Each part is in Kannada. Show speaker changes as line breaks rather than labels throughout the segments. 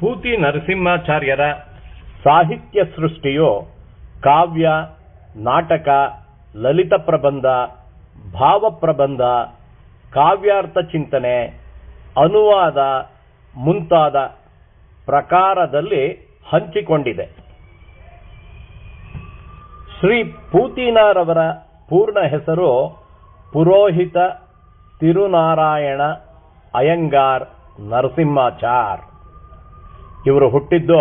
ಪೂತಿ ನರಸಿಂಹಾಚಾರ್ಯರ ಸಾಹಿತ್ಯ ಸೃಷ್ಟಿಯು ಕಾವ್ಯ, ನಾಟಕ, ಲಲಿತ ಪ್ರಬಂಧ ಭಾವಪ್ರಬಂಧ ಕಾವ್ಯಾರ್ಥ ಚಿಂತನೆ, ಅನುವಾದ ಮುಂತಾದ ಪ್ರಕಾರದಲ್ಲಿ ಹಂಚಿಕೊಂಡಿದೆ. ಶ್ರೀ ಪೂತಿನಾರವರ ಪೂರ್ಣ ಹೆಸರು ಪುರೋಹಿತ ತಿರುನಾರಾಯಣ ಅಯ್ಯಂಗಾರ್ ನರಸಿಂಹಾಚಾರ್. ಇವರು ಹುಟ್ಟಿದ್ದು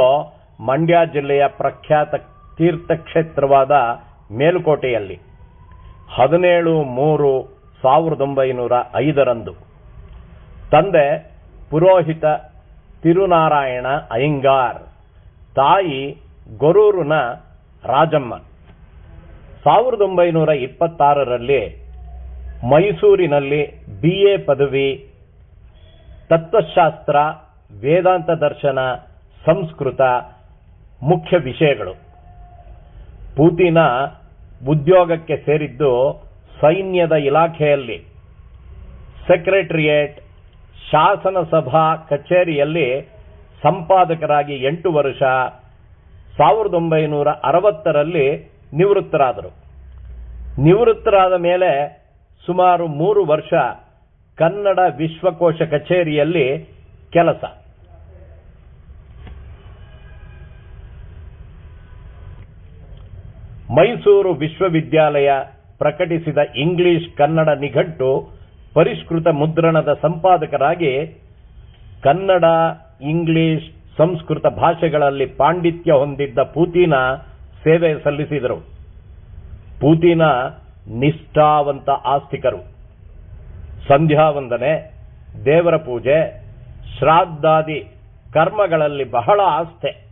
ಮಂಡ್ಯ ಜಿಲ್ಲೆಯ ಪ್ರಖ್ಯಾತ ತೀರ್ಥಕ್ಷೇತ್ರವಾದ ಮೇಲುಕೋಟೆಯಲ್ಲಿ. ಹದಿನೇಳು ಮೂರು ಸಾವಿರದ ಒಂಬೈನೂರ ಐದರಂದು. ತಂದೆ ಪುರೋಹಿತ ತಿರುನಾರಾಯಣ ಅಯ್ಯಂಗಾರ್ ತಾಯಿ ಗೊರೂರಿನ ರಾಜಮ್ಮ. ಸಾವಿರದ ಒಂಬೈನೂರ ಇಪ್ಪತ್ತಾರರಲ್ಲಿ ಮೈಸೂರಿನಲ್ಲಿ ಬಿ ಎ ಪದವಿ, ತತ್ವಶಾಸ್ತ್ರ, ವೇದಾಂತ ದರ್ಶನ ಸಂಸ್ಕೃತ ಮುಖ್ಯ ವಿಷಯಗಳು. ಪೂತಿನ ಉದ್ಯೋಗಕ್ಕೆ ಸೇರಿದ್ದು ಸೈನ್ಯದ ಇಲಾಖೆಯಲ್ಲಿ, ಸೆಕ್ರೆಟರಿಯೇಟ್ ಶಾಸನ ಸಭಾ ಕಚೇರಿಯಲ್ಲಿ ಸಂಪಾದಕರಾಗಿ ಎಂಟು ವರ್ಷ, ಸಾವಿರದ ಒಂಬೈನೂರ ಅರವತ್ತರಲ್ಲಿ ನಿವೃತ್ತರಾದರು. ನಿವೃತ್ತರಾದ ಮೇಲೆ ಸುಮಾರು ಮೂರು ವರ್ಷ ಕನ್ನಡ ವಿಶ್ವಕೋಶ ಕಚೇರಿಯಲ್ಲಿ ಕೆಲಸ. ಮೈಸೂರು ವಿಶ್ವವಿದ್ಯಾಲಯ ಪ್ರಕಟಿಸಿದ ಇಂಗ್ಲಿಷ್ ಕನ್ನಡ ನಿಘಂಟು ಪರಿಷ್ಕೃತ ಮುದ್ರಣದ ಸಂಪಾದಕರಾಗಿ ಕನ್ನಡ, ಇಂಗ್ಲಿಷ್, ಸಂಸ್ಕೃತ ಭಾಷೆಗಳಲ್ಲಿ ಪಾಂಡಿತ್ಯ ಹೊಂದಿದ್ದ ಪೂತಿನ ಸೇವೆ ಸಲ್ಲಿಸಿದರು. ಪೂತಿನ ನಿಷ್ಠಾವಂತ ಆಸ್ತಿಕರು. ಸಂಧ್ಯಾವಂದನೆ ದೇವರ ಪೂಜೆ, ಶ್ರಾದ್ದಾದಿ ಕರ್ಮಗಳಲ್ಲಿ ಬಹಳ ಆಸ್ಥೆ.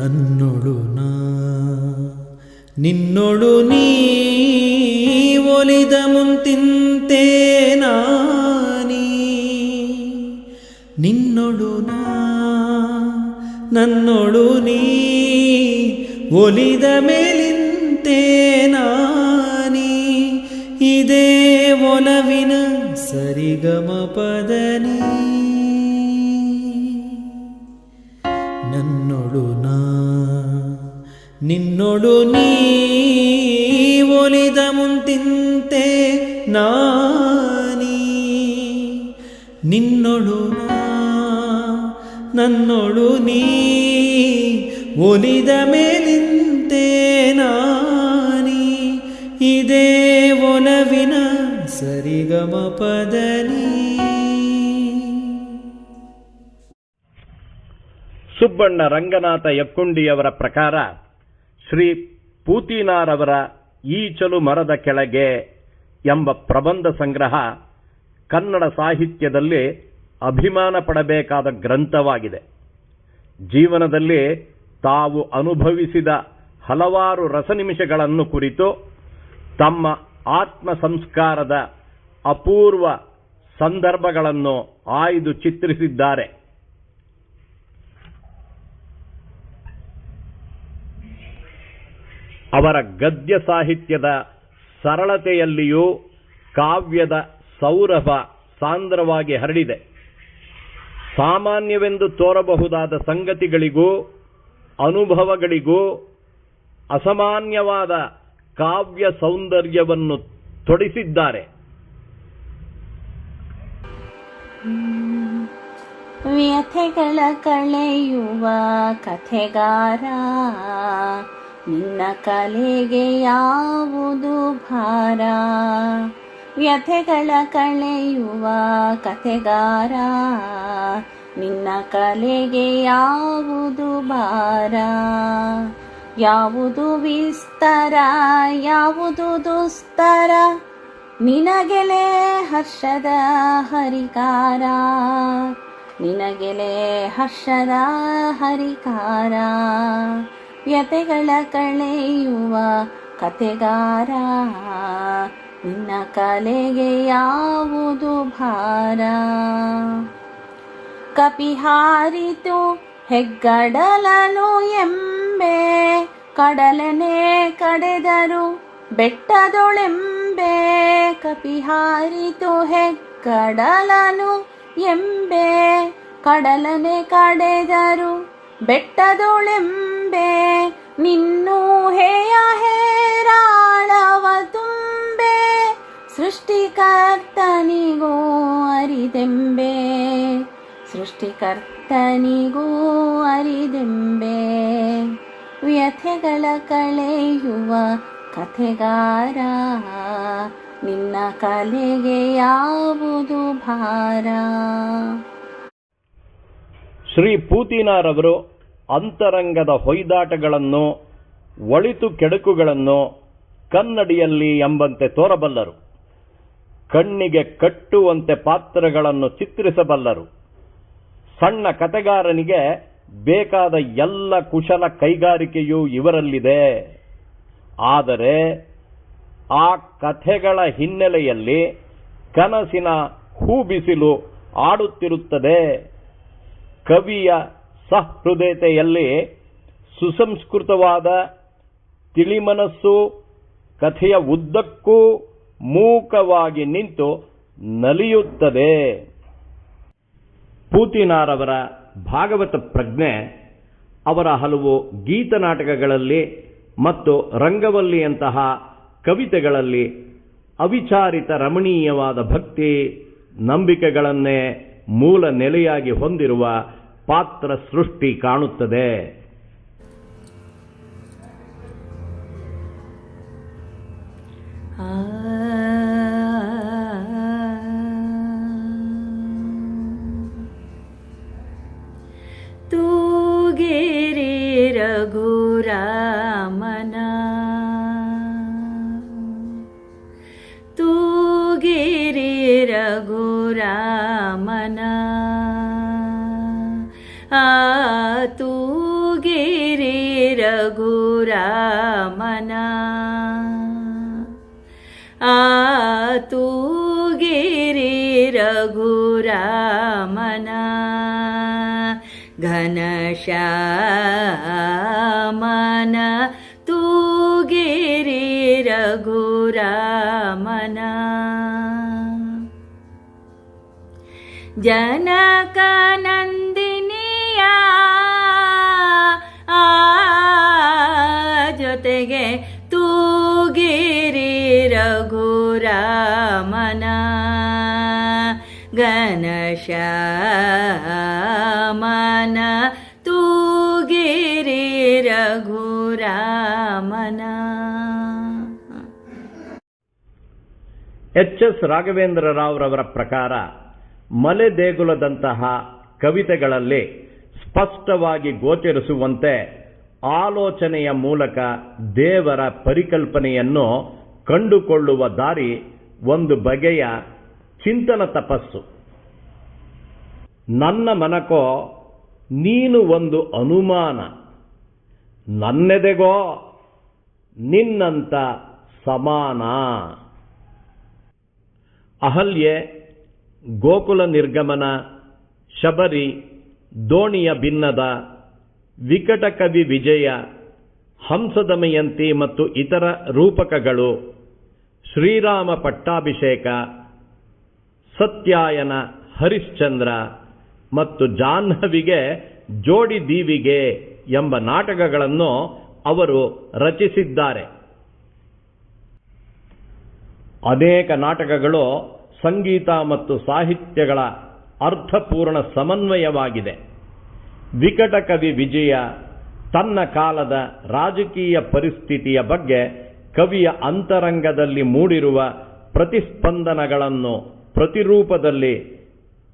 ನನ್ನೊಳು ನಾ. ನಿನ್ನೊಳು ನೀ ಒಲಿದ ಮುಂತಿಂತೆ ನಾನೀ. ನಿನ್ನೊಳು ನಾ. ನನ್ನೊಳು ನೀ ಒಲಿದ ಮೇಲಿಂತೆ ನಾನೀ. ಇದೇ ಒಲವಿನ ಸರಿಗಮ ಪದನೇ. ನಿನ್ನೊಳು ನೀ ಒಲಿದ ಮುಂತಿಂತೆ ನಾನೀ. ನನ್ನೊಡು ನನ್ನೊಳು ನೀ, ಒಲಿದ ಮೇಲಿಂತೆ ನಾನೀ. ಇದೇ ಒಲವಿನ ಸರಿಗಮ ಪದನಿ.
ಸುಬ್ಬಣ್ಣ ರಂಗನಾಥ ಯಕ್ಕುಂಡಿಯವರ ಪ್ರಕಾರ ಶ್ರೀ ಪೂತಿನಾರವರ ಈಚಲು ಮರದ ಕೆಳಗೆ ಎಂಬ ಪ್ರಬಂಧ ಸಂಗ್ರಹ ಕನ್ನಡ ಸಾಹಿತ್ಯದಲ್ಲಿ ಅಭಿಮಾನ ಪಡಬೇಕಾದ ಗ್ರಂಥವಾಗಿದೆ. ಜೀವನದಲ್ಲಿ ತಾವು ಅನುಭವಿಸಿದ ಹಲವಾರು ರಸನಿಮಿಷಗಳನ್ನು ಕುರಿತು ತಮ್ಮ ಆತ್ಮ ಸಂಸ್ಕಾರದ ಅಪೂರ್ವ ಸಂದರ್ಭಗಳನ್ನು ಆಯ್ದು ಚಿತ್ರಿಸಿದ್ದಾರೆ. ಅವರ ಗದ್ಯ ಸಾಹಿತ್ಯದ ಸರಳತೆಯಲ್ಲಿಯೂ ಕಾವ್ಯದ ಸೌರಭ ಸಾಂದ್ರವಾಗಿ ಹರಡಿದೆ. ಸಾಮಾನ್ಯವೆಂದು ತೋರಬಹುದಾದ ಸಂಗತಿಗಳಿಗೂ, ಅನುಭವಗಳಿಗೂ ಅಸಾಮಾನ್ಯವಾದ ಕಾವ್ಯ ಸೌಂದರ್ಯವನ್ನು ತೊಡಿಸಿದ್ದಾರೆ.
ವ್ಯಥೆಗಳ ಕಳೆಯುವ ಕಥೆಗಾರ ನಿನ್ನ ಕಲೆಗೆ ಯಾವುದು ಭಾರ? ವ್ಯಥೆಗಳ ಕಳೆಯುವ ಕಥೆಗಾರ? ನಿನ್ನ ಕಲೆಗೆ ಯಾವುದು ಭಾರ? ಯಾವುದು ವಿಸ್ತರ, ಯಾವುದು ದುಸ್ತರ? ನಿನಗೆಲೆ ಹರ್ಷದ ಹರಿಕಾರ? ನಿನಗೆಲೆ ಹರ್ಷದ ಹರಿಕಾರ? ವ್ಯತೆಗಳ ಕಳೆಯುವ ಕತೆಗಾರ ನಿನ್ನ ಕಲೆಗೆ ಯಾವುದು ಭಾರ? ಕಪಿಹಾರಿತು ಹೆಗ್ಗಡಲನು ಎಂಬೆ, ಕಡಲನೆ ಕಡೆದರು ಬೆಟ್ಟದೊಳೆಂಬೆ. ಕಪಿಹಾರಿತು ಹೆಗ್ಗಡಲನು ಎಂಬೆ, ಕಡಲನೆ ಕಡೆದರು ಬೆಟ್ಟದೊಳೆಂಬೆ, ನಿನ್ನೂ ಹೇಯ ಹೇರಾಳವ ತುಂಬೆ, ಸೃಷ್ಟಿಕರ್ತನಿಗೂ ಅರಿದೆಂಬೆ ಸೃಷ್ಟಿಕರ್ತನಿಗೂ ಅರಿದೆಂಬೆ. ವ್ಯಥೆಗಳ ಕಳೆಯುವ ಕಥೆಗಾರ, ನಿನ್ನ ಕಲೆಗೆ ಯಾವುದು ಭಾರ?
ಶ್ರೀ ಪೂತಿನಾರವರು ಅಂತರಂಗದ ಹೊಯ್ದಾಟಗಳನ್ನು, ಒಳಿತು ಕೆಡುಕುಗಳನ್ನು ಕನ್ನಡಿಯಲ್ಲಿ ಎಂಬಂತೆ ತೋರಬಲ್ಲರು. ಕಣ್ಣಿಗೆ ಕಟ್ಟುವಂತೆ ಪಾತ್ರಗಳನ್ನು ಚಿತ್ರಿಸಬಲ್ಲರು. ಸಣ್ಣ ಕತೆಗಾರನಿಗೆ ಬೇಕಾದ ಎಲ್ಲ ಕುಶಲ ಕೈಗಾರಿಕೆಯೂ ಇವರಲ್ಲಿದೆ. ಆದರೆ ಆ ಕಥೆಗಳ ಹಿನ್ನೆಲೆಯಲ್ಲಿ ಕನಸಿನ ಹೂಬಿಸಿಲು ಆಡುತ್ತಿರುತ್ತದೆ. ಕವಿಯ ಸಹೃದಯತೆಯಲ್ಲಿ ಸುಸಂಸ್ಕೃತವಾದ ತಿಳಿಮನಸ್ಸು, ಕಥೆಯ ಉದ್ದಕ್ಕೂ ಮೂಕವಾಗಿ ನಿಂತು ನಲಿಯುತ್ತದೆ. ಪೂತಿನಾರವರ ಭಾಗವತ ಪ್ರಜ್ಞೆ, ಅವರ ಹಲವು ಗೀತನಾಟಕಗಳಲ್ಲಿ ಮತ್ತು ರಂಗವಲ್ಲಿಯಂತಹ ಕವಿತೆಗಳಲ್ಲಿ ಅವಿಚಾರಿತ ರಮಣೀಯವಾದ ಭಕ್ತಿ, ನಂಬಿಕೆಗಳನ್ನೇ ಮೂಲ ನೆಲೆಯಾಗಿ ಹೊಂದಿರುವ ಪಾತ್ರ ಸೃಷ್ಟಿ ಕಾಣುತ್ತದೆ.
ಗುರಾಮನಾ ರಘುರಾಮನ ತೂಗಿರಿ ರಘುರಾಮನ ರಘುರಾಮನ ಘನಶ್ಯಾಮನ ತೂಗಿರಿ ರಘುರಾಮನ ಜನಕನಂದಿನಿಯ ಆ ಜೊತೆಗೆ ತೂಗಿರಿ ರಘುರಾಮನ ಘನಶ್ಯಾಮನ ತೂಗಿರಿ ರಘುರಾಮನ.
ಎಚ್ ಎಸ್ ರಾಘವೇಂದ್ರ ರಾವ್ರವರ ಪ್ರಕಾರ ಮಲೆ ದೇಗುಲದಂತಹ ಕವಿತೆಗಳಲ್ಲಿ ಸ್ಪಷ್ಟವಾಗಿ ಗೋಚರಿಸುವಂತೆ ಆಲೋಚನೆಯ ಮೂಲಕ ದೇವರ ಪರಿಕಲ್ಪನೆಯನ್ನು ಕಂಡುಕೊಳ್ಳುವ ದಾರಿ ಒಂದು ಬಗೆಯ ಚಿಂತನ ತಪಸ್ಸು. ನನ್ನ ಮನಕೋ ನೀನು ಒಂದು ಅನುಮಾನ. ನನ್ನೆದೆಗೋ ನಿನ್ನಂತ ಸಮಾನ. ಅಹಲ್ಯೆ, ಗೋಕುಲ ನಿರ್ಗಮನ, ಶಬರಿ, ದೋಣಿಯ ಭಿನ್ನದ, ವಿಕಟ ಕವಿ ವಿಜಯ, ಹಂಸದಮಯಂತಿ ಮತ್ತು ಇತರ ರೂಪಕಗಳು, ಶ್ರೀರಾಮ ಪಟ್ಟಾಭಿಷೇಕ, ಸತ್ಯಾಯನ ಹರಿಶ್ಚಂದ್ರ ಮತ್ತು ಜಾಹ್ನವಿಗೆ ಜೋಡಿ ದೀವಿಗೆ ಎಂಬ ನಾಟಕಗಳನ್ನು ಅವರು ರಚಿಸಿದ್ದಾರೆ. ಅನೇಕ ನಾಟಕಗಳು ಸಂಗೀತ ಮತ್ತು ಸಾಹಿತ್ಯಗಳ ಅರ್ಥಪೂರ್ಣ ಸಮನ್ವಯವಾಗಿದೆ. ವಿಕಟ ಕವಿ ವಿಜಯ ತನ್ನ ಕಾಲದ ರಾಜಕೀಯ ಪರಿಸ್ಥಿತಿಯ ಬಗ್ಗೆ ಕವಿಯ ಅಂತರಂಗದಲ್ಲಿ ಮೂಡಿರುವ ಪ್ರತಿಸ್ಪಂದನಗಳನ್ನು ಪ್ರತಿರೂಪದಲ್ಲಿ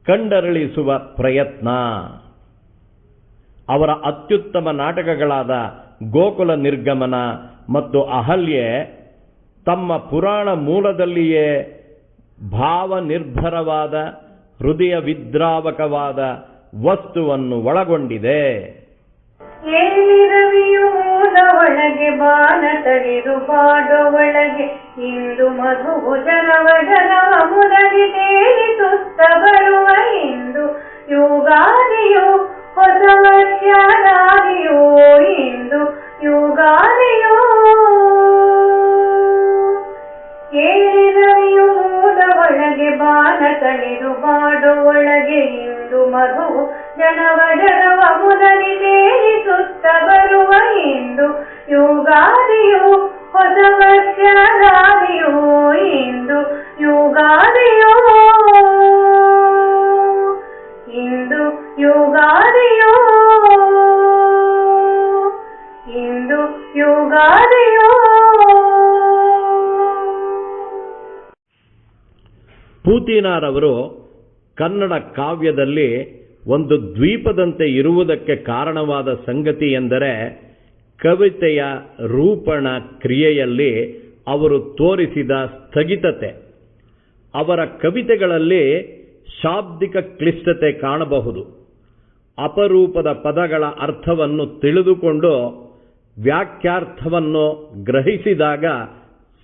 ಕಂಡರಳಿಸುವ ಪ್ರಯತ್ನ. ಅವರ ಅತ್ಯುತ್ತಮ ನಾಟಕಗಳಾದ ಗೋಕುಲ ನಿರ್ಗಮನ ಮತ್ತು ಅಹಲ್ಯೆ ತಮ್ಮ ಪುರಾಣ ಮೂಲದಲ್ಲಿಯೇ ಭಾವನಿರ್ಭರವಾದ, ಹೃದಯ ವಿದ್ರಾವಕವಾದ ವಸ್ತುವನ್ನು ಒಳಗೊಂಡಿದೆ.
ಬಾನ ಬಾಡೊಳಗೆ ಇಂದು ಮಧು ಜನವ ಜನವ ಮುದರಿ ತೇಲಿ ಸುತ್ತ ಬರುವ ಇಂದು ಯುಗಾದಿಯು ಹೊಸ ವರ್ಷದಾದಿಯೋ ಇಂದು ಕೇಳಿದರಿಯುವುದ ಒಳಗೆ ಬಾನ ತಣಿದು ಬಾಡು ಒಳಗೆ ಇಂದು ಮಧು ಜನವ ಜನವ ಮುದಲಿ ಸೇರಿಸುತ್ತ ಬರುವ ಇಂದು ಯುಗಾದಿಯು ಹೊಸ ವರ್ಷ
ಪೂತಿನಾರವರು ಕನ್ನಡ ಕಾವ್ಯದಲ್ಲಿ ಒಂದು ದ್ವೀಪದಂತೆ ಇರುವುದಕ್ಕೆ ಕಾರಣವಾದ ಸಂಗತಿ ಎಂದರೆ ಕವಿತೆಯ ರೂಪಣ ಕ್ರಿಯೆಯಲ್ಲಿ ಅವರು ತೋರಿಸಿದ ಸ್ಥಗಿತತೆ. ಅವರ ಕವಿತೆಗಳಲ್ಲಿ ಶಾಬ್ದಿಕ ಕ್ಲಿಷ್ಟತೆ ಕಾಣಬಹುದು. ಅಪರೂಪದ ಪದಗಳ ಅರ್ಥವನ್ನು ತಿಳಿದುಕೊಂಡು ವ್ಯಾಖ್ಯಾರ್ಥವನ್ನು ಗ್ರಹಿಸಿದಾಗ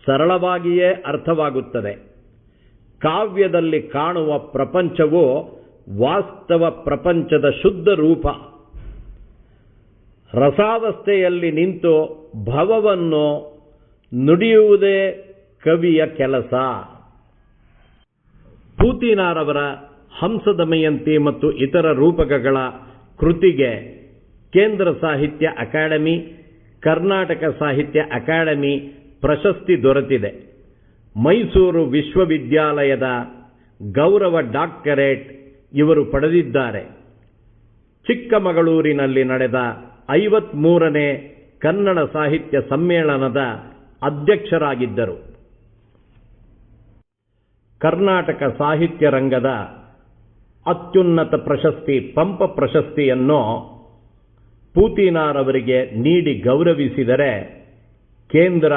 ಸರಳವಾಗಿಯೇ ಅರ್ಥವಾಗುತ್ತದೆ. ಕಾವ್ಯದಲ್ಲಿ ಕಾಣುವ ಪ್ರಪಂಚವು ವಾಸ್ತವ ಪ್ರಪಂಚದ ಶುದ್ಧ ರೂಪ. ರಸಾವಸ್ಥೆಯಲ್ಲಿ ನಿಂತು ಭವವನ್ನು ನುಡಿಯುವುದೇ ಕವಿಯ ಕೆಲಸ. ಪೂತಿನಾರವರ ಹಂಸದಮಯಂತಿ ಮತ್ತು ಇತರ ರೂಪಕಗಳ ಕೃತಿಗೆ ಕೇಂದ್ರ ಸಾಹಿತ್ಯ ಅಕಾಡೆಮಿ, ಕರ್ನಾಟಕ ಸಾಹಿತ್ಯ ಅಕಾಡೆಮಿ ಪ್ರಶಸ್ತಿ ದೊರೆತಿದೆ. ಮೈಸೂರು ವಿಶ್ವವಿದ್ಯಾಲಯದ ಗೌರವ ಡಾಕ್ಟರೇಟ್ ಇವರು ಪಡೆದಿದ್ದಾರೆ. ಚಿಕ್ಕಮಗಳೂರಿನಲ್ಲಿ ನಡೆದ ಐವತ್ಮೂರನೇ ಕನ್ನಡ ಸಾಹಿತ್ಯ ಸಮ್ಮೇಳನದ ಅಧ್ಯಕ್ಷರಾಗಿದ್ದರು. ಕರ್ನಾಟಕ ಸಾಹಿತ್ಯ ರಂಗದ ಅತ್ಯುನ್ನತ ಪ್ರಶಸ್ತಿ, ಪಂಪ ಪ್ರಶಸ್ತಿಯನ್ನು ಪೂತಿನಾರವರಿಗೆ ನೀಡಿ ಗೌರವಿಸಿದರೆ ಕೇಂದ್ರ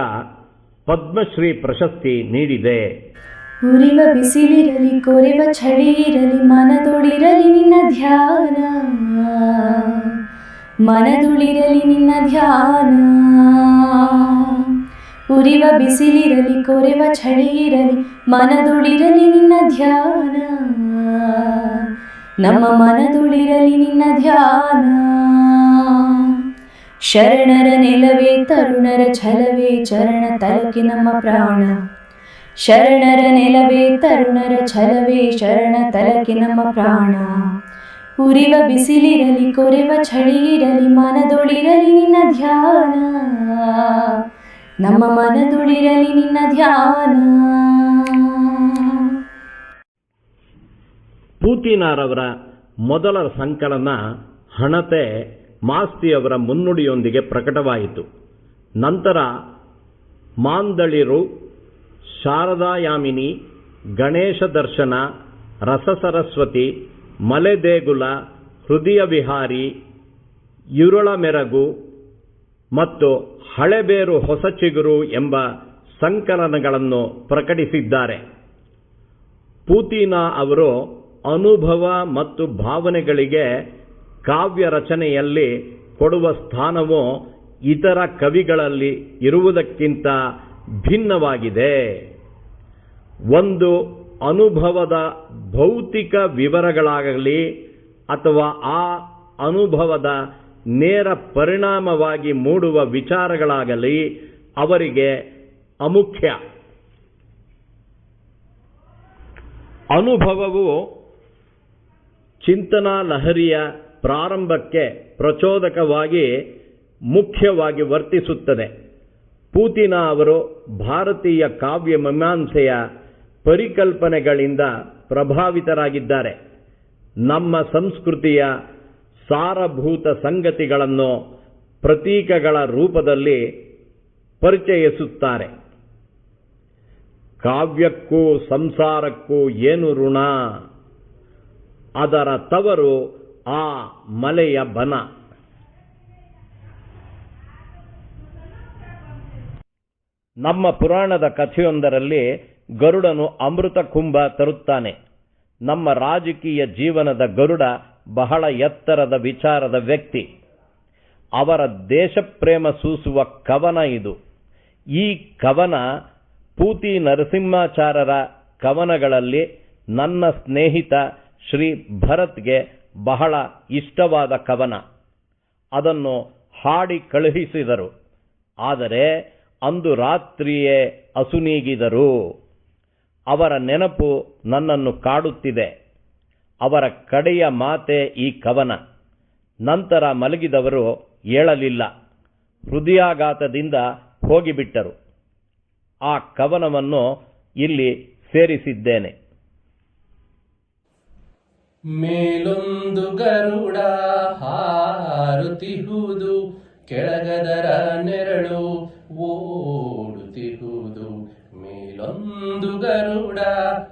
ಪದ್ಮಶ್ರೀ ಪ್ರಶಸ್ತಿ ನೀಡಿದೆ.
ಉರಿವ ಬಿಸಿಲಿರಲಿ, ಕೊರೆವ ಚಳಿ ಇರಲಿ ಮನದೊಳಿರಲಿ ನಿನ್ನ ಧ್ಯಾನ. ಮನದುಳಿರಲಿ ನಿನ್ನ ಧ್ಯಾನ. ಉರಿವ ಬಿಸಿಲಿರಲಿ, ಕೊರೆವ ಚಳಿ ಇರಲಿ ಮನದುಳಿರಲಿ ನಿನ್ನ ಧ್ಯಾನ. ನಮ್ಮ ಮನದುಳಿರಲಿ ನಿನ್ನ ಧ್ಯಾನ. ಶರಣರ ನೆಲವೇ, ತರುಣರ ಛಲವೇ, ಚರಣ ತಲಕೆ ನಮ್ಮ ಪ್ರಾಣ. ಶರಣರ ನೆಲವೇ, ತರುಣರ ಛಲವೇ, ಶರಣ ತಲಕೆ ನಮ್ಮ ಪ್ರಾಣ. ಉರಿವ ಬಿಸಿಲಿರಲಿ, ಕೊರೆವ ಇರಲಿ ಮನದೊಳಿರಲಿ ನಿನ್ನ ಧ್ಯಾನ. ನಮ್ಮ ಮನದೊಳಿರಲಿ ನಿನ್ನ ಧ್ಯಾನ.
ಪೂತಿನಾರವರ ಮೊದಲ ಸಂಕಲನ ಹಣತೆ ಮಾಸ್ತಿಯವರ ಮುನ್ನುಡಿಯೊಂದಿಗೆ ಪ್ರಕಟವಾಯಿತು. ನಂತರ ಮಾಂದಳಿರು ಶಾರದಾಯಾಮಿನಿ, ಗಣೇಶ ದರ್ಶನ ರಸಸರಸ್ವತಿ ಮಲೆದೇಗುಲ ಹೃದಯ ವಿಹಾರಿ, ಇರುಳ ಮೆರಗು ಮತ್ತು ಹಳೆಬೇರು ಹೊಸ ಚಿಗುರು ಎಂಬ ಸಂಕಲನಗಳನ್ನು ಪ್ರಕಟಿಸಿದ್ದಾರೆ. ಪೂತೀನಾ ಅವರು ಅನುಭವ ಮತ್ತು ಭಾವನೆಗಳಿಗೆ ಕಾವ್ಯ ರಚನೆಯಲ್ಲಿ ಕೊಡುವ ಸ್ಥಾನವು ಇತರ ಕವಿಗಳಲ್ಲಿ ಇರುವುದಕ್ಕಿಂತ ಭಿನ್ನವಾಗಿದೆ. ಒಂದು ಅನುಭವದ ಭೌತಿಕ ವಿವರಗಳಾಗಲಿ ಅಥವಾ ಆ ಅನುಭವದ ನೇರ ಪರಿಣಾಮವಾಗಿ ಮೂಡುವ ವಿಚಾರಗಳಾಗಲಿ ಅವರಿಗೆ ಅಮುಖ್ಯ. ಅನುಭವವು ಚಿಂತನಾ ಲಹರಿಯ ಪ್ರಾರಂಭಕ್ಕೆ ಪ್ರಚೋದಕವಾಗಿ ಮುಖ್ಯವಾಗಿ ವರ್ತಿಸುತ್ತದೆ. ಪೂತಿನ ಅವರು ಭಾರತೀಯ ಕಾವ್ಯ ಮೀಮಾಂಸೆಯ ಪರಿಕಲ್ಪನೆಗಳಿಂದ ಪ್ರಭಾವಿತರಾಗಿದ್ದಾರೆ. ನಮ್ಮ ಸಂಸ್ಕೃತಿಯ ಸಾರಭೂತ ಸಂಗತಿಗಳನ್ನು ಪ್ರತೀಕಗಳ ರೂಪದಲ್ಲಿ ಪರಿಚಯಿಸುತ್ತಾರೆ. ಕಾವ್ಯಕ್ಕೂ ಸಂಸಾರಕ್ಕೂ ಏನು ಋಣ? ಅದರ ತವರು ಆ ಮಲೆಯ ಬನ. ನಮ್ಮ ಪುರಾಣದ ಕಥೆಯೊಂದರಲ್ಲಿ ಗರುಡನು ಅಮೃತ ಕುಂಭ ತರುತ್ತಾನೆ. ನಮ್ಮ ರಾಜಕೀಯ ಜೀವನದ ಗರುಡ ಬಹಳ ಎತ್ತರದ ವಿಚಾರದ ವ್ಯಕ್ತಿ. ಅವರ ದೇಶಪ್ರೇಮ ಸೂಸುವ ಕವನ ಇದು. ಈ ಕವನ ಪೂತಿ ನರಸಿಂಹಾಚಾರ್ಯರ ಕವನಗಳಲ್ಲಿ ನನ್ನ ಸ್ನೇಹಿತ ಶ್ರೀ ಭರತ್ಗೆ ಬಹಳ ಇಷ್ಟವಾದ ಕವನ. ಅದನ್ನು ಹಾಡಿ ಕಳುಹಿಸಿದರು. ಆದರೆ ಅಂದು ರಾತ್ರಿಯೇ ಅಸುನೀಗಿದರು. ಅವರ ನೆನಪು ನನ್ನನ್ನು ಕಾಡುತ್ತಿದೆ. ಅವರ ಕಡೆಯ ಮಾತೆ ಈ ಕವನ. ನಂತರ ಮಲಗಿದವರು ಏಳಲಿಲ್ಲ. ಹೃದಯಾಘಾತದಿಂದ ಹೋಗಿಬಿಟ್ಟರು. ಆ ಕವನವನ್ನು ಇಲ್ಲಿ ಸೇರಿಸಿದ್ದೇನೆ.
ಮೇಲೊಂದು ಗರುಡ ಹಾರುತಿಹುದು, ಕೆಳಗದರ ನೆರಳು ಓಡುತಿಹುದು. ಮೇಲೊಂದು ಗರುಡ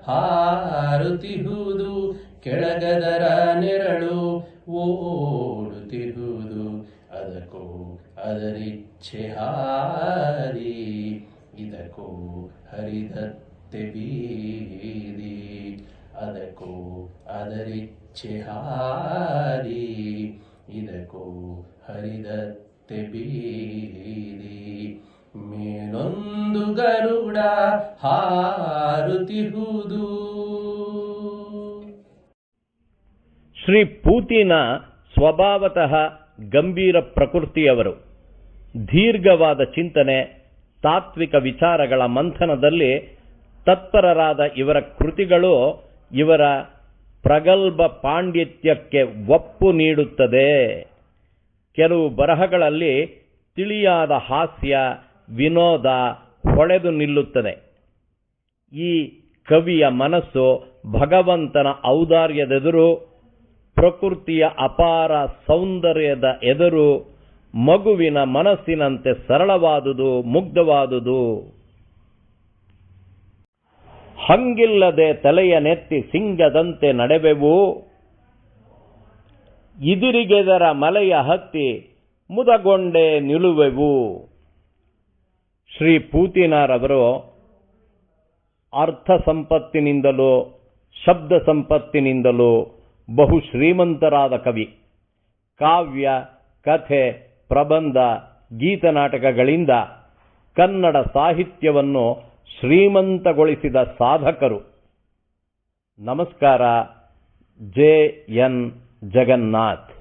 ಹಾರುತಿಹುದು, ಕೆಳಗದರ ನೆರಳು ಓಡುತಿಹುದು. ಅದಕ್ಕೂ ಅದರಿಚ್ಛೆ ಹಾರಿ, ಇದಕ್ಕೂ ಹರಿದತ್ತೆ ಬೀದಿ. ಅದಕ್ಕೂ ಅದರಿಚ್ಛೆ ಹಾರಿ ಇದಕ್ಕೂ ಹರಿದತ್ತೆ ಬೀರಿ ಮೇಲೊಂದು ಗರುಡ ಹಾರುತಿಹುದು.
ಶ್ರೀ ಪೂತಿನ ಸ್ವಭಾವತಃ ಗಂಭೀರ ಪ್ರಕೃತಿಯವರು. ದೀರ್ಘವಾದ ಚಿಂತನೆ, ತಾತ್ವಿಕ ವಿಚಾರಗಳ ಮಂಥನದಲ್ಲಿ ತತ್ಪರರಾದ ಇವರ ಕೃತಿಗಳು ಇವರ ಪ್ರಗಲ್ಭ ಪಾಂಡಿತ್ಯಕ್ಕೆ ಒಪ್ಪು ನೀಡುತ್ತದೆ. ಕೆಲವು ಬರಹಗಳಲ್ಲಿ ತಿಳಿಯಾದ ಹಾಸ್ಯ, ವಿನೋದ ಹೊಳೆದು ನಿಲ್ಲುತ್ತದೆ. ಈ ಕವಿಯ ಮನಸ್ಸು ಭಗವಂತನ ಔದಾರ್ಯದೆದುರು, ಪ್ರಕೃತಿಯ ಅಪಾರ ಸೌಂದರ್ಯದ ಎದುರು, ಮಗುವಿನ ಮನಸ್ಸಿನಂತೆ ಸರಳವಾದುದು, ಮುಗ್ಧವಾದುದು. ಹಂಗಿಲ್ಲದೆ ತಲೆಯ ನೆತ್ತಿ ಸಿಂಗದಂತೆ ನಡೆವೆವು. ಇದಿರಿಗೆದರ ಮಲೆಯ ಹತ್ತಿ ಮುದಗೊಂಡೆ ನಿಲುವೆವು. ಶ್ರೀ ಪೂತಿನಾರವರು ಅರ್ಥ ಸಂಪತ್ತಿನಿಂದಲೂ ಶಬ್ದ ಸಂಪತ್ತಿನಿಂದಲೂ ಬಹು ಶ್ರೀಮಂತರಾದ ಕವಿ. ಕಾವ್ಯ, ಕಥೆ, ಪ್ರಬಂಧ ಗೀತನಾಟಕಗಳಿಂದ ಕನ್ನಡ ಸಾಹಿತ್ಯವನ್ನು ಶ್ರೀಮಂತಗೊಳಿಸಿದ ಸಾಧಕರು. ನಮಸ್ಕಾರ ಜೆ ಎನ್ ಜಗನ್ನಾಥ್.